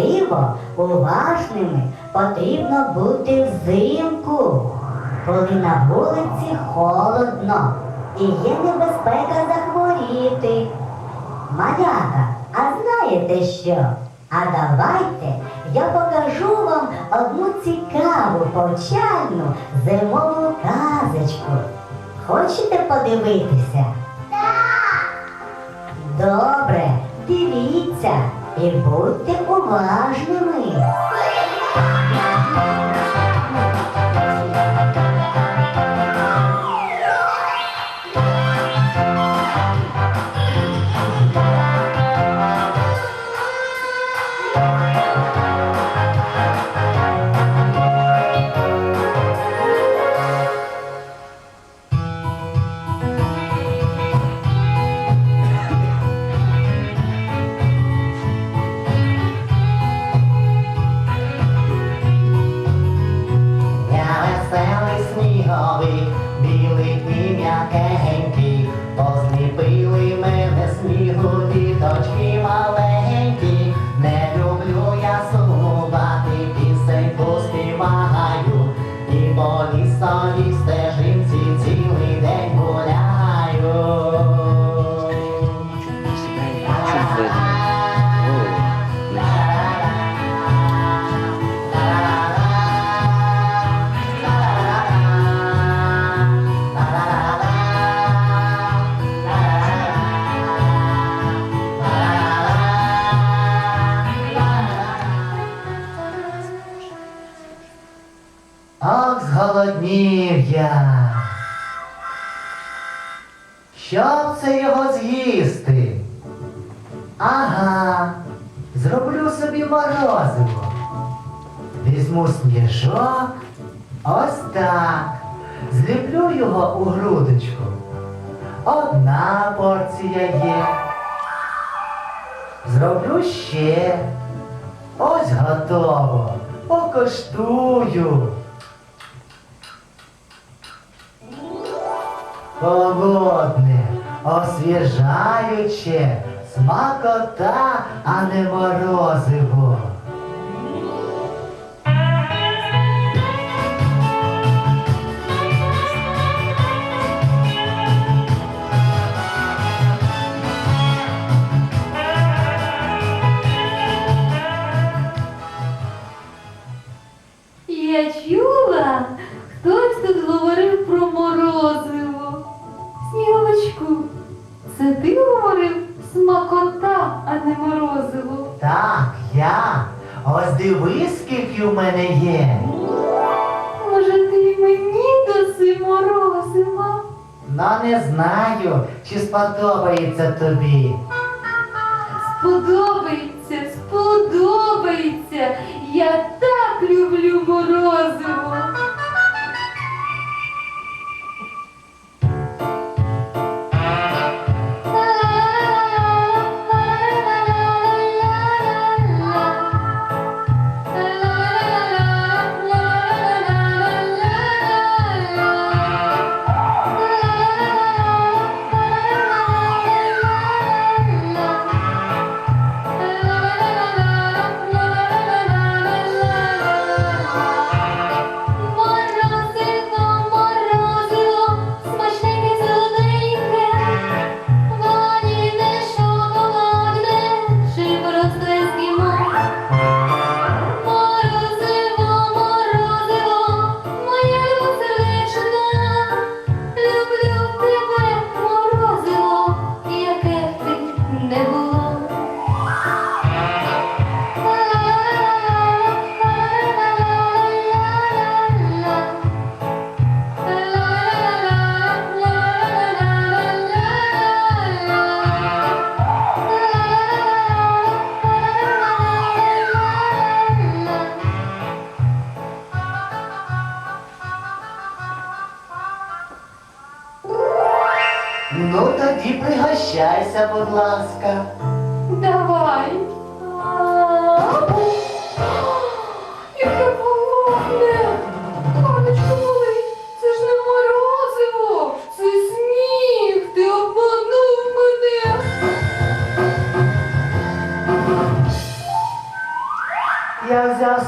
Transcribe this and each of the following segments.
Особливо уважними потрібно бути взимку, коли на вулиці холодно і є небезпека захворіти. Малята, а знаєте що? А давайте я покажу вам одну цікаву повчальну зимову казочку. Хочете подивитися? Добре, дивіться і будьте уважними. Я. Щоб це його з'їсти? Ага, зроблю собі морозиво. Візьму сніжок, ось так. Зліплю його у грудочку. Одна порція є. Зроблю ще. Ось готово. Покоштую. Холодне, освіжаюче, смакота, а не морозиво. Це ти говорив смакота, а не морозиво. Так, я. Ось дивись, скільки в мене є. Може, ти й мені даси морозива? Ну не знаю, чи сподобається тобі. Сподобається, сподобається.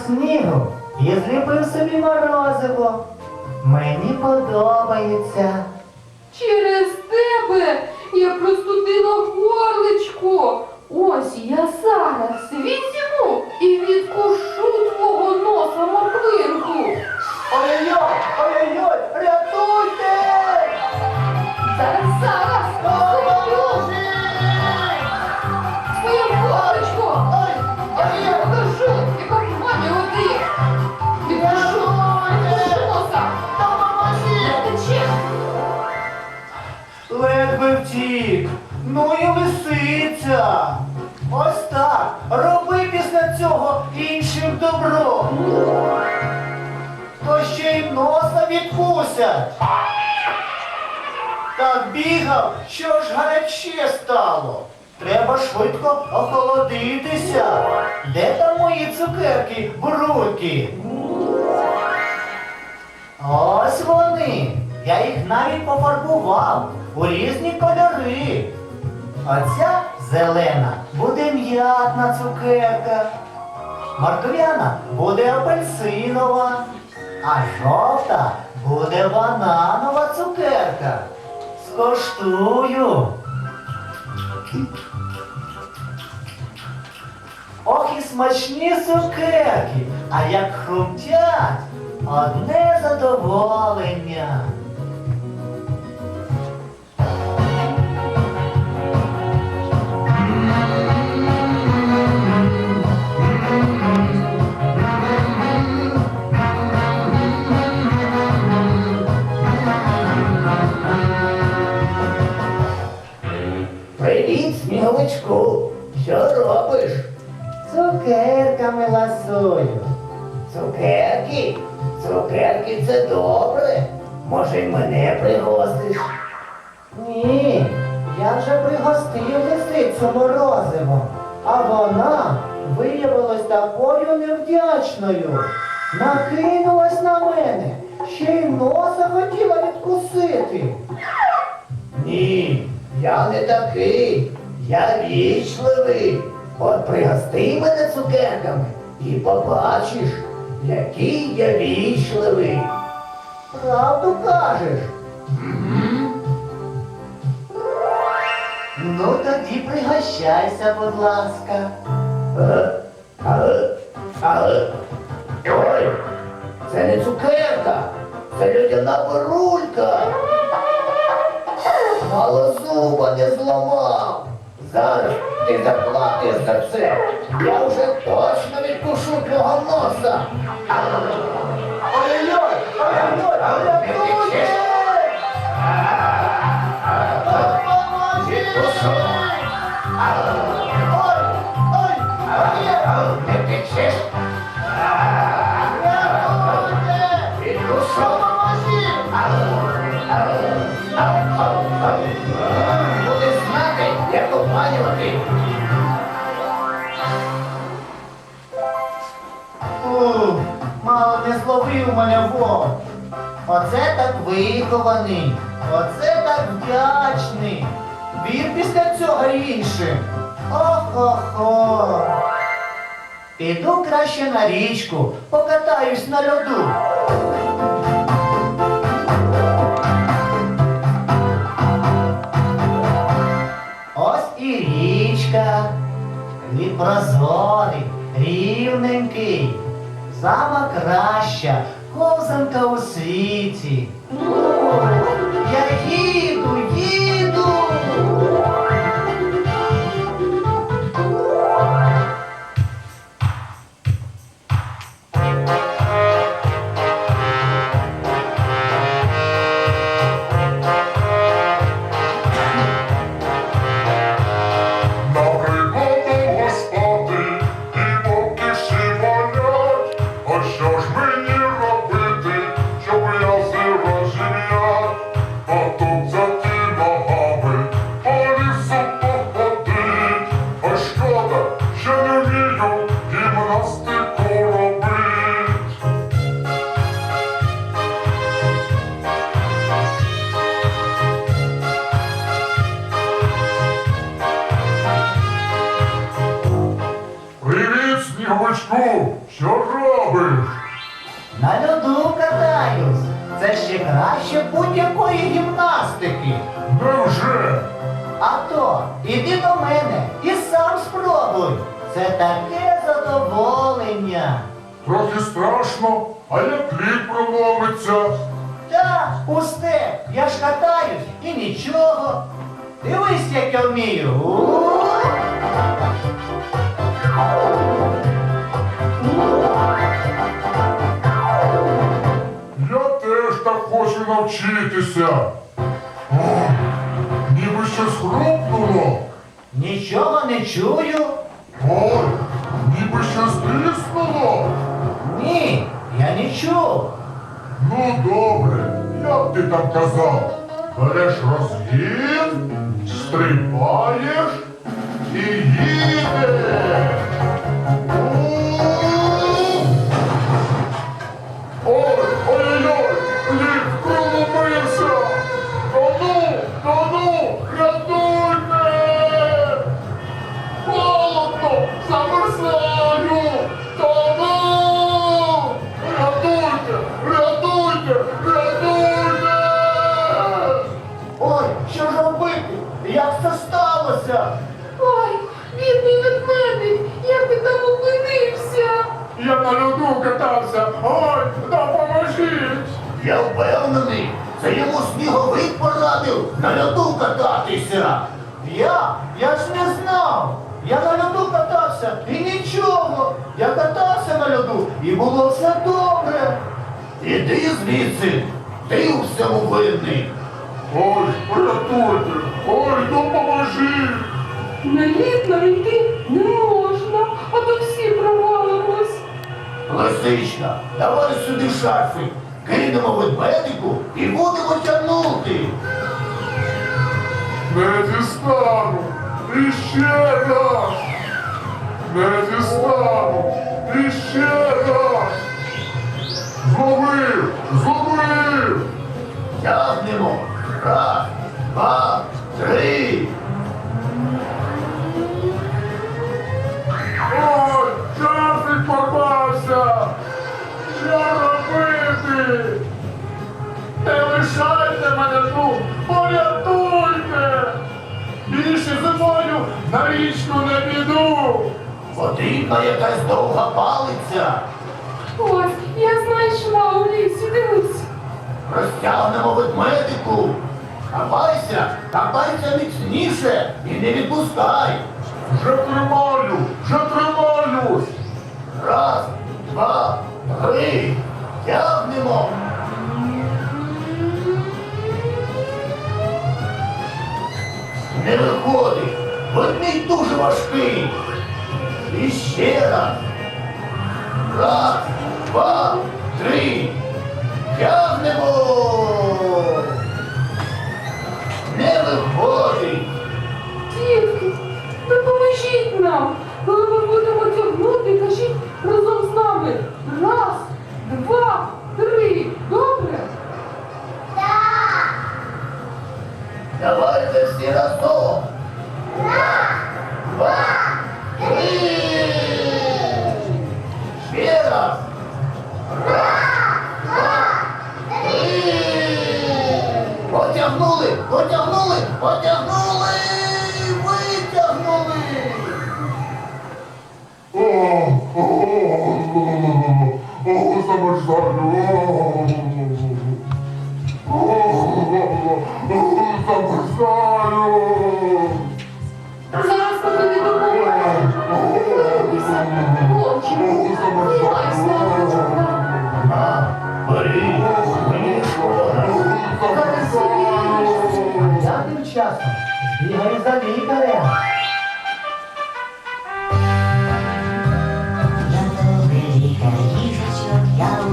Снігу і зліпив собі морозиво. Мені подобається. Через тебе я простудила горличко. Ось я зараз візьму і відкушу твого носа морквинку. Ой-ой-ой, ой-ой-ой, Ну і лисиця. Ось так. Роби після цього іншим добро. То ще й носа відкусять. Так бігав, що ж гаряче стало. Треба швидко охолодитися. Де там мої цукерки, бурульки? Ось вони. Я їх навіть пофарбував у різні кольори. Оця зелена буде м'ятна цукерка. Морквяна буде апельсинова, а жовта буде бананова цукерка. Скоштую. Ох і смачні цукерки, а як хрумтять, одне задоволення. Робиш? Цукерками ласую. Цукерки? Цукерки це добре. Може, й мене пригостиш? Ні, я вже пригостив лисицю морозивом, а вона виявилась такою невдячною. Накинулась на мене, ще й носа хотіла відкусити. Ні, я не такий. Я вічливий. Пригости мене цукерками і побачиш, який я вічливий. Правду кажеш? Ну тоді пригощайся, будь ласка. Е, ой, це не цукерка, це людяна бурулька. Мало зуба не зламав. Зараз ти заплатиш за це. Я вже точно відпушу твого носа. Ой-ой-ой! Вихований, оце так вдячний. Він після цього іншим. Ох-охо. Піду краще на річку, покатаюсь на льоду. Ось і річка. Він прозорий, рівненький, сама краща ковзанка у світі. Я їду, вмію. Я теж так хочу навчитися. О, ніби щось хрупнуло. Нічого не чую. Ой, ніби щось тріснуло. Ні, я не чув. Ну добре, як ти там казав? Береш розгін, стрибаєш і їдеш. Іди звідси, ти у всьому винний. Ой, рятуйте! Ой, допоможіть! На лід йти не можна, а то всі провалимось. Лисичка, давай сюди шарфи, кинемо ведмедику і будемо тягнути. Не дістану! І ще раз! Не дістану! І ще раз! Зловив! Зловив! Тягнемо. Раз, два, три. Ой, шафик попався! Що робити? Не лишайте мене тут! Порятуйте! Більше зимою на річку не піду! Потрібна якась довга палиця. Ось, я знайшла у лісі, дивись. Розтягнемо ведмедику. Хапайся, хапайся міцніше і не відпускай. Вже тримаю! Вже тримаюсь! Раз, два, три. Тягнемо. Не виходить. Ведмідь дуже важкий. І ще раз. Раз, два, три. Тягнемо. Не виходить. Дітки, допоможіть нам. Коли ми будемо тягнути, кажіть разом з нами. Раз, два, три. Добре? Давайте всі разом.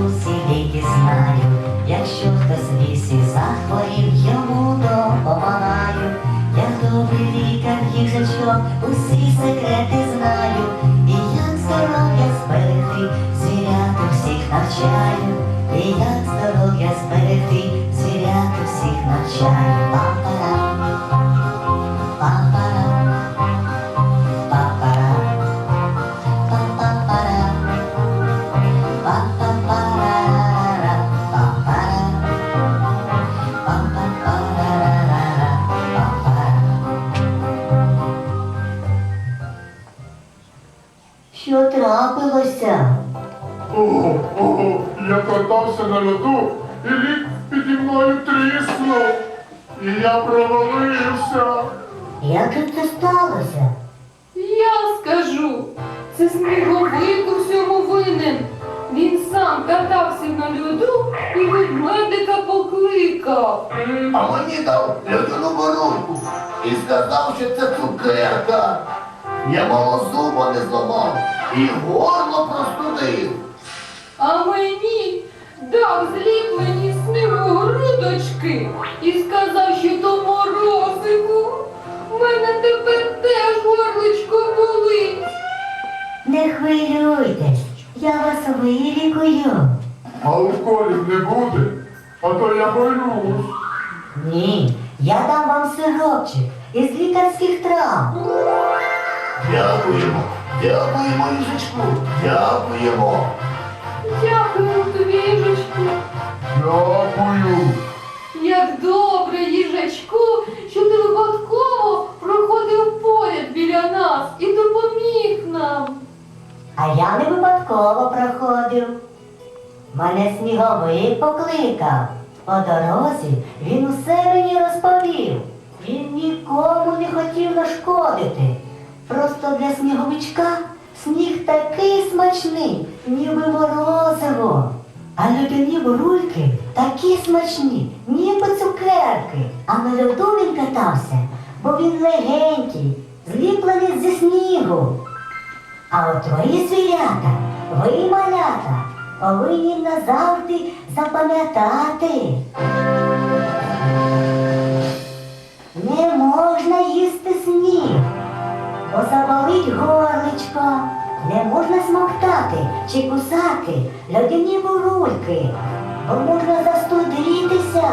Усі ліки знаю. Якщо хтось в лісі захворів, йому допомагаю. Я добрий лікар, їжачок, усі секрети знаю. І як здоров'я зберегти, звіряту всіх навчаю. І як здоров'я зберегти, звіряту всіх навчаю. Ого, ого, я катався на льоду, і лід піді мною тріснув. І я провалився. Як же це сталося? Я скажу, це сніговик у всьому винен. Він сам катався на льоду і ведмедика покликав. А мені дав льодяну борунку і сказав, що це цукерка. Я мало зуба не зламав і горло простудив. А мені дав зліплені снігу грудочки і сказав, що то морозиво. В мене тепер теж горличко болить. Не хвилюйтесь, я вас вилікую. А уколів не буде, а то я боюсь. Ні, я дам вам сиропчик із лікарських трав. Дякуємо, дякуємо, їжачку, дякуємо. Дякую тобі, їжачку. Дякую. Як добре, їжачку, що ти випадково проходив поряд біля нас і допоміг нам. А я не випадково проходив. Мене сніговик покликав. По дорозі він усе мені розповів. Він нікому не хотів нашкодити. Просто для сніговичка сніг такий смачний, ніби морозиво. А льодяні бурульки такі смачні, ніби цукерки. А на льоду він катався, бо він легенький, зліплений зі снігу. А от ви, звірята, ви малята, повинні назавжди запам'ятати. Не можна їсти сніг, бо заболить. Не можна смоктати чи кусати льодяні бурульки, бо можна застудитися.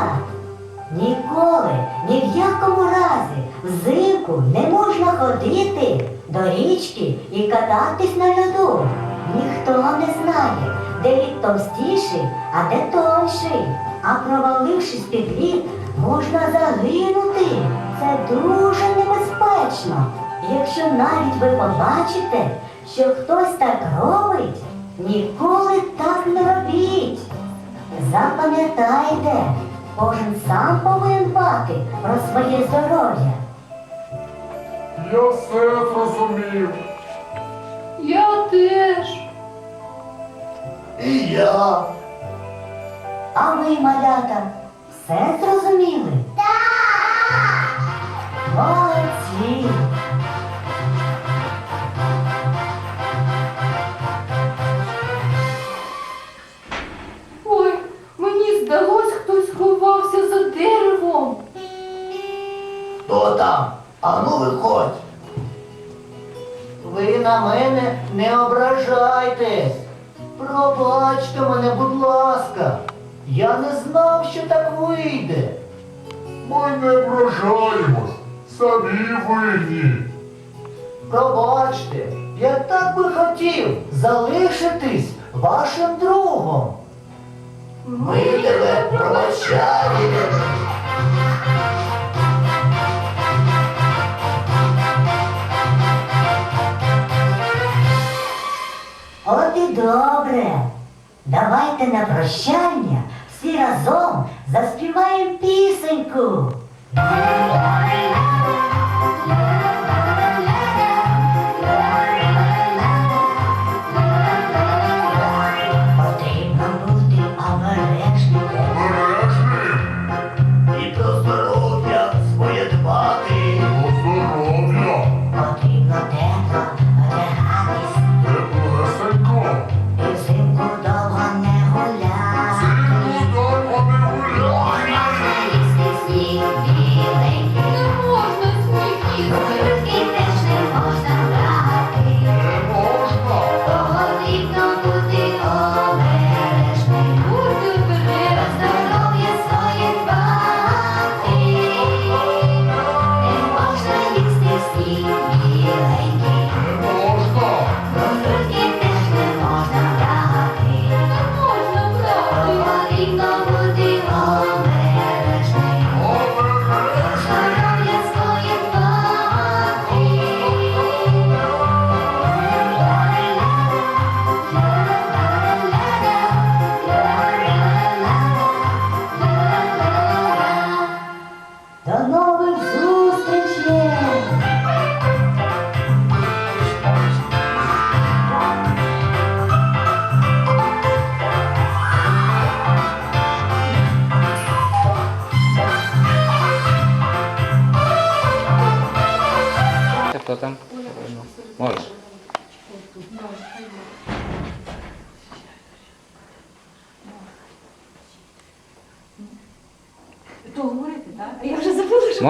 Ніколи, ні в якому разі взимку не можна ходити до річки і кататись на льоду. Ніхто не знає, де лід товстіший, а де тонший. А провалившись під лід, можна загинути. Це дуже небезпечно. Якщо навіть ви побачите, що хтось так робить, ніколи так не робіть. Запам'ятайте, кожен сам повинен дбати про своє здоров'я. Я все зрозумів. Я теж. І я. А ви, малята, все зрозуміли? Так! Хто там? Ану виходь. Ви на мене не ображайтесь. Пробачте мене, будь ласка. Я не знав, що так вийде. Ми не вражаємось. Самі винні. Пробачте, я так би хотів залишитись вашим другом. Ми тебе пробачаємо. Добре. Давайте на прощання всі разом заспіваємо пісеньку.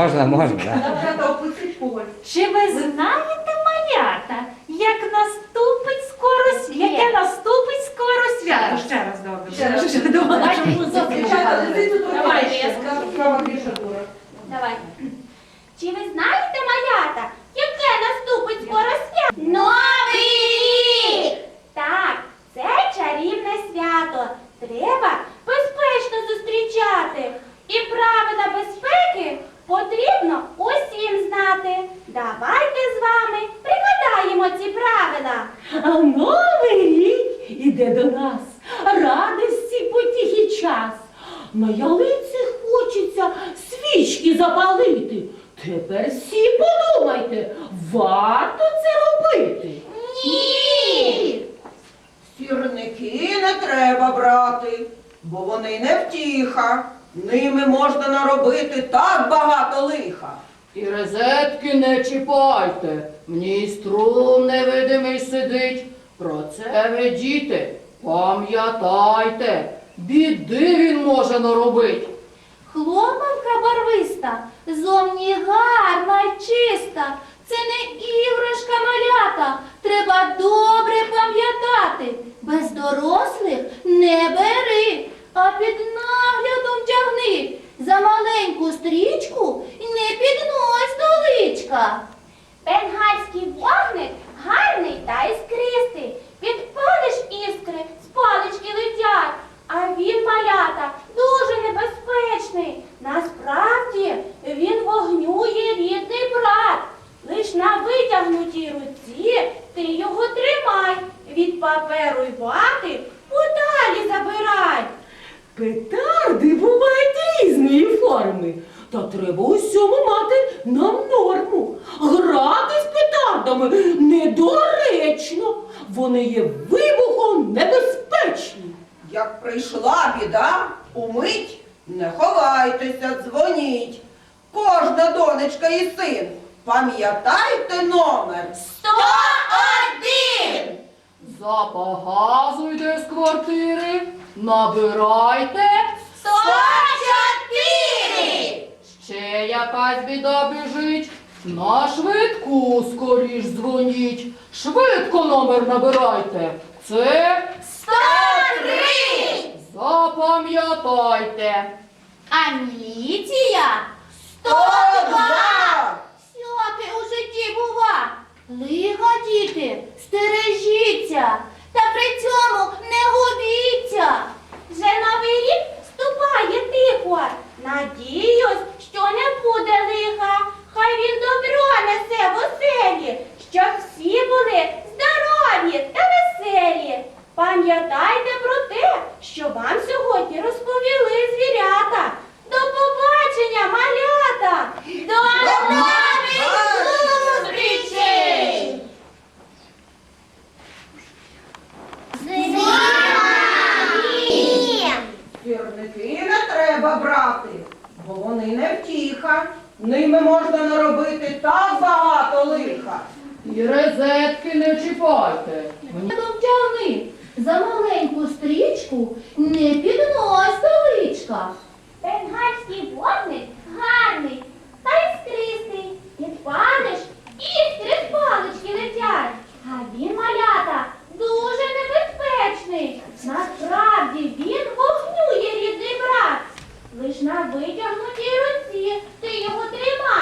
Можна, можна, да. Дівчата, опустіть когось. Чи ви знаєте, малята, як наступить скоро свято? Яке наступить скоро свято? Ще раз добре. Ще раз. Ще добре. Дівчата, летіть тут Давайте, ближче. я скажу. Справа більше дура. Давай. Чи ви знаєте, малята, яке наступить скоро свято? Новий рік! Так, це чарівне свято. Треба безпечно зустрічати. І правила безпеки потрібно усім знати. Давайте з вами пригадаємо ці правила. А новий рік іде до нас. Радості потіхи час. На ялиці хочеться свічки запалити. Тепер всі подумайте, варто це робити. Ні! Сірники не треба брати, бо вони не втіха. Ними можна наробити так багато лиха. І розетки не чіпайте, в ній струм невидимий сидить. Про це ви, діти, пам'ятайте, біди він може наробить. Хлопавка барвиста, зовні гарна й чиста. Це не іграшка малята, треба добре пам'ятати. Без дорослих не бери, а під наглядом тягни. За маленьку стрічку не піднось до личка. Бенгальський вогник гарний та іскристий. Набирайте. Сто чотири! Ще якась біда біжить. На швидку скоріш дзвоніть. Швидко номер набирайте. Це Сто три! запам'ятайте. А міліція? Сто два! Всяке у житті бува. Лига, діти, стережіться, та при цьому не губіться. Вже новий рік вступає тихо. Надіюсь, що не буде лиха. Хай він добро несе в оселі, щоб всі були здорові та веселі. Пам'ятайте про те, що вам сьогодні розповіли звірята.